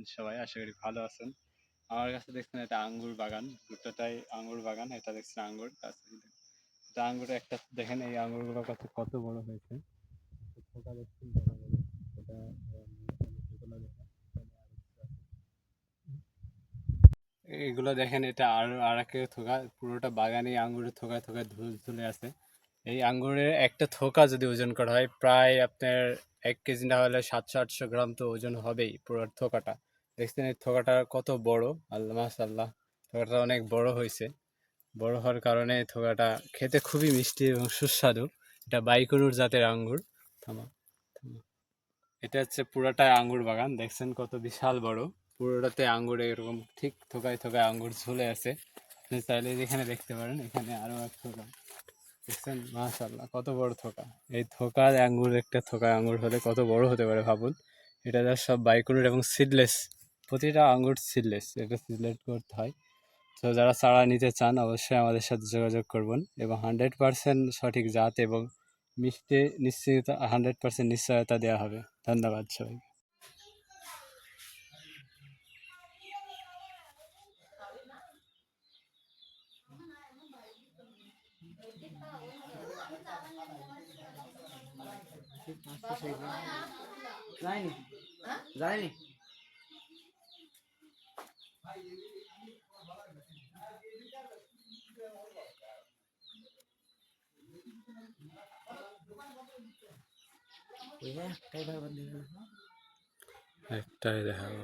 আছেন সবাই, আশা করি ভালো আছেন। আমার কাছে দেখছেন এটা আঙ্গুর বাগান, দুটোটাই আঙ্গুর বাগান, এটা দেখছেন আঙ্গুর এটা আঙ্গুর একটা, দেখেন এই আঙ্গুরগুলো কত কত বড় হয়েছে। থোকা এগুলো দেখেন এটা আর আর একটা থোকা, পুরোটা বাগানে আঙ্গুরের থোকায় থোকায় ধুল ঝুলে আছে। এই আঙ্গুরের একটা থোকা যদি ওজন করা হয়, প্রায় আপনার এক কেজি না হলে সাতশো আটশো গ্রাম তো ওজন হবেই পুরো থোকাটা। দেখছেন এই থোকাটা কত বড়? আল্লাহ মাশাল্লাহ থোকাটা অনেক বড় হয়েছে। বড় হওয়ার কারণে থোকাটা খেতে খুবই মিষ্টি এবং সুস্বাদু। এটা বাইকুনুর জাতের আঙ্গুর। থামা এটা হচ্ছে পুরোটাই আঙ্গুর বাগান। দেখছেন কত বিশাল বড়। পুরোটাতে আঙ্গুর এরকম ঠিক থোকায় থোকায় আঙ্গুর ঝুলে আছে। চাইলে এখানে দেখতে পারেন, এখানে আরও এক থোকা দেখছেন? মাশাল্লাহ কত বড় থোকা এই থোকার আঙ্গুর, একটা থোকা আঙ্গুর হলে কত বড় হতে পারে ভাবুন। এটা সব বাইকুনুর এবং সিডলেস প্রতিটা আঙুর সিডলেস এটা সিডলেট করতে হয়। তো যারা চারা নিতে চান, অবশ্যই আমাদের সাথে যোগাযোগ করবেন এবং হান্ড্রেড পার্সেন্ট সঠিক জাত এবং মিষ্টি নিশ্চিত হান্ড্রেড পার্সেন্ট নিশ্চয়তা দেওয়া হবে। ধন্যবাদ সবাই ওই যে একটাই দেখাবো